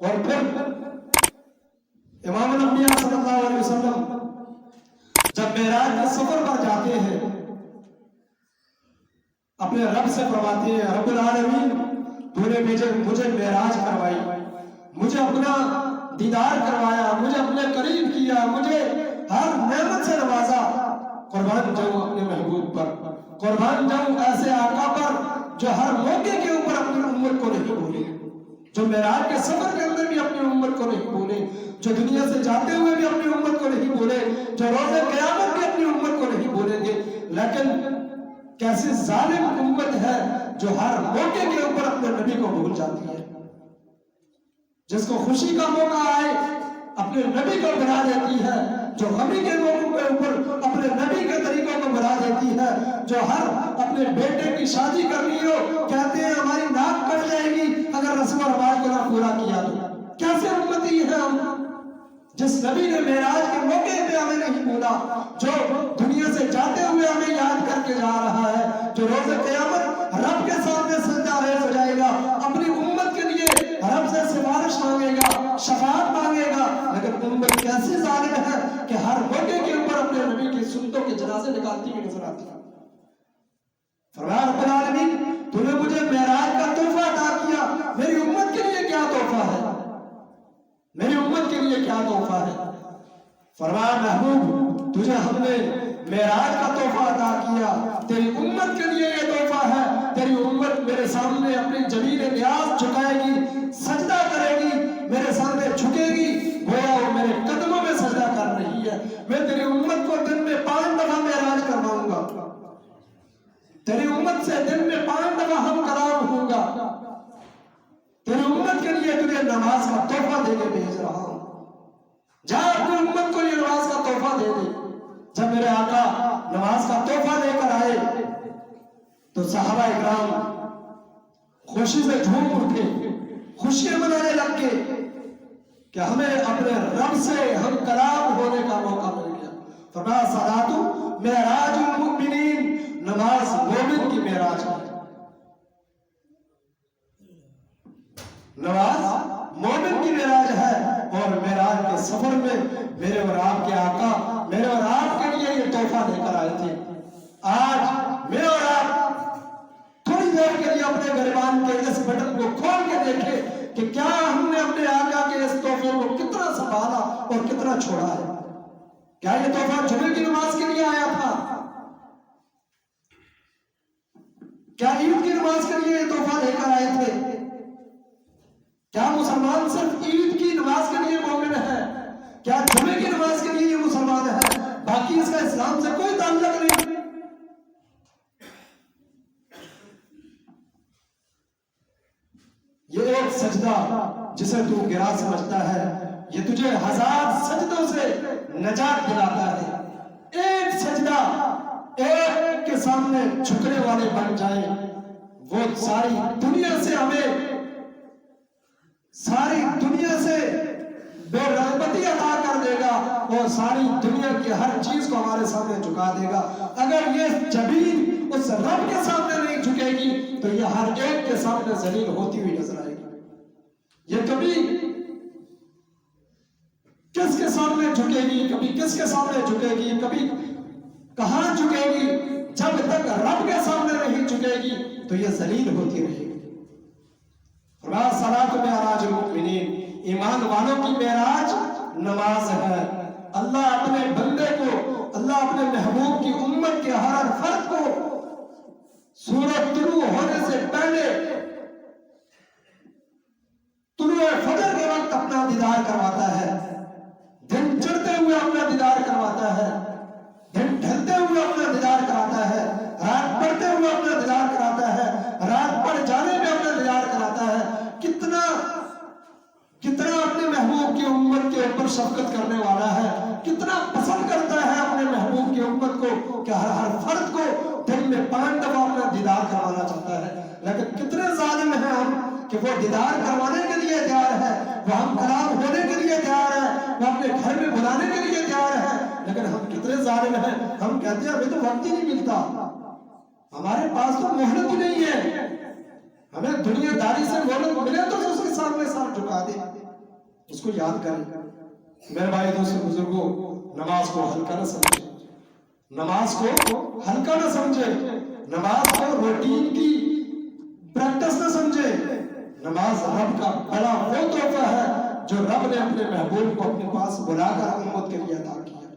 और फिर इमाम सल्लल्लाहु जब मेराज के सफ़र पर जाते हैं, अपने रब से फरमाते हैं, रब्बुल आलमीन, तूने मुझे मुझे मेराज करवाई, मुझे अपना दीदार करवाया, मुझे अपने करीब किया, मुझे हर नेमत से नवाजा। कुर्बान जाऊँ अपने महबूब पर, कुर्बान जाऊँ ऐसे आका पर जो हर मौके के ऊपर अपनी उम्मत को नहीं भूले। जो मेराज के सफ़र के अंदर भी अपनी उम्मत को नहीं भूले, जो दुनिया से जाते हुए भी अपनी उम्मत को नहीं भूले, जो रोज़े कयामत भी अपनी उम्मत को नहीं भूलेंगे। लेकिन कैसी जालिम उम्मत है जो हर मौके के ऊपर अपने नबी को भूल जाती है? जिसको खुशी का मौका आए, अपने नबी को बना देती है। जो गमी के मौकों के ऊपर अपने नबी के तरीकों को बना देती है। जो हर अपने बेटे की शादी करनी हो, कहते जिस नबी ने मेराज के मौके पे हमें नहीं भूला जो दुनिया से जाते हुए हमें याद करके जा रहा है, जो रोज़े कयामत रब के सामने सजदा रेज हो जाएगा, अपनी उम्मत के लिए रब से सिफारिश मांगेगा, शफात मांगेगा। लेकिन उम्मत कैसी जालिम है कि हर मौके के ऊपर अपने नबी की सुन्नतों के जनाजे निकालती हुई नज़र आती है। फरमाया, रब्बुल आलमीन, तूने मुझे मेराज का तोहफा अता किया मेरी उम्मत के लिए क्या तोहफा है मेरी उम्मत के लिए क्या तोहफा है फरमाया महबूब तुझे हमने मेराज का तोहफा अता किया। तेरी उम्मत के लिए ये तोहफा है। तेरी उम्मत मेरे सामने अपनी ज़मीन न्याज झुकाएगी, सजदा करेगी, मेरे सामने झुकेगी, गोया वो मेरे कदमों में सजदा कर रही है। मैं तेरी उम्मत को दिन में पाँच दफ़ा मेराज करवाऊँगा। तेरी उम्मत से दिन में पाँच दफ़ा हम कलाम होगा तेरी उम्मत के लिए तुझे नमाज़ का तोहफा देने भेज रहा हूँ। जा अपनी उम्मत को ये नमाज़ का तोहफा दे दे जब मेरे आका नमाज़ का तोहफा लेकर आए तो साहबा इकराम खुशी से झूम उठे, खुशियाँ मनाने लग गए कि हमें अपने रब से हम कलाम होने का मौका मिल गया। फरमाया मेराजुल मुमिनीन, नमाज़ मोमिन की मेराज है। नमाज़ मोमिन की मेराज है। और मेराज के सफ़र में मेरे और आपके आका, मेरे और आपके लिए ये तोहफा लेकर आए थे। आज मैं और आप थोड़ी देर के लिए अपने गरिबान के इस बटन को खोल के देखे कि क्या हमने अपने आका के इस तोहफे को कितना संभाला और कितना छोड़ा है। क्या ये तोहफा जुमे की नमाज़ के लिए आया था? क्या ईद की नमाज़ के लिए तोहफा लेकर आए थे? क्या मुसलमान सिर्फ़ ईद की नमाज़ के लिए मोमिन है क्या जुमे की नमाज़ के लिए ये मुसलमान है बाकी इसका इस्लाम से कोई ताल्लुक नहीं ये एक सजदा जिसे तू गिरा समझता है, ये तुझे हज़ार सजदों से नजात दिलाता है। एक सजदा एक के सामने झुकने वाले बन जाए, वो सारी दुनिया से हमें, सारी दुनिया से बेरहमती अदा कर देगा और सारी दुनिया की हर चीज़ को हमारे सामने झुका देगा। अगर ये ज़मीन उस रब के सामने नहीं झुकेगी तो ये हर एक के सामने जलील होती हुई नज़र आएगी। ये कभी किसके सामने झुकेगी? कभी किसके सामने झुकेगी? कभी कहा झुकेगी? जब तक रब के सामने नहीं झुकेगी तो ये जलील होती रहेगी। सलात में अराज ईमान वालों की मेराज नमाज़ है। अल्लाह अपने बंदे को, अल्लाह अपने महबूब की उम्मत के हर फर्द को सूरज तुलू होने से पहले तुलू फजर के वक्त अपना दीदार करवाता है। दिन चढ़ते हुए अपना दीदार करवाता है। दिन ढलते हुए अपना दीदार कराता है। रात पड़ते हुए अपना दीदार कराता है। रात पड़ जाने में अपना दीदार कराता है। कितना कितना अपने महबूब की उम्मत के ऊपर शफकत करने वाला है। कितना पसंद करता है अपने महबूब की उम्मत को कि हर हर फर्द को दिन में पाँच दफ़ा अपना दीदार करवाना चाहता है। लेकिन कितने जालिम हैं हम कि वो दीदार करवाने के लिए तैयार है, वो हम कलाम होने के लिए तैयार है, वो अपने घर में बुलाने के लिए तैयार है। लेकिन हम कितने जालिम हैं, हम कहते हैं हमें तो वक्त ही नहीं मिलता। हमारे पास तो मोहलत ही नहीं है। हमें दुनियादारी से मोहलत मिले तो उसके सामने सर झुका दे। उसको याद करें, मेरे भाई दोस्तों बुज़ुर्गों, नमाज़ को हल्का ना समझे। नमाज़ को हल्का ना समझे। नमाज़ को रूटीन की प्रैक्टिस ना समझे। नमाज़ रब का बड़ा वो तोहफा है, जो रब ने अपने महबूब को अपने पास बुलाकर उम्मत के लिए अदा किया।